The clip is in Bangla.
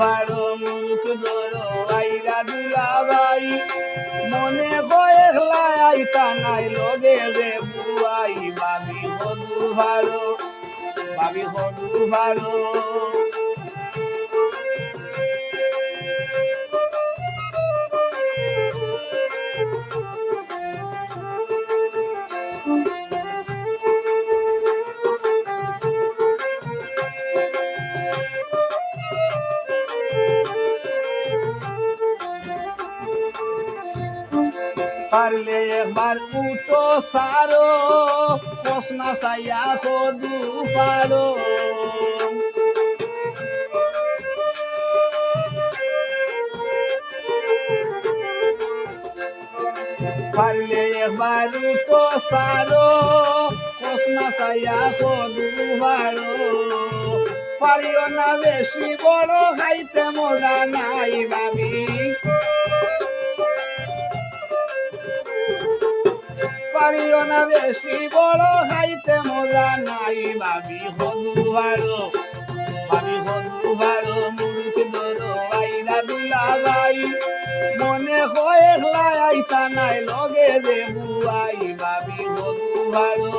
ভালো মুখ ধরো, আইরা দুলাবাই মনে বয়ের লাই নাই লগে রে বুয়াই। ভাবি হদু ভালো ভাবি হদু ভালো। পারলে একবার উটো সারো, প্রশ্ন সাইয়া কদু পারো। পারলে একবার উটো সারো, প্রশ্ন সাইয়া কদু পারো। পারিও না বেশি বড় খাইতে মজা নাই ভাবি। পারিও না বেশি বড় খাইতে মজা নাই, ভাবি হদু ভালো ভাবি হদু ভালো মুখ ধরো আইলা মনে হয় আইতা নাই, লগে যে বুয়াই ভাবি হদু ভালো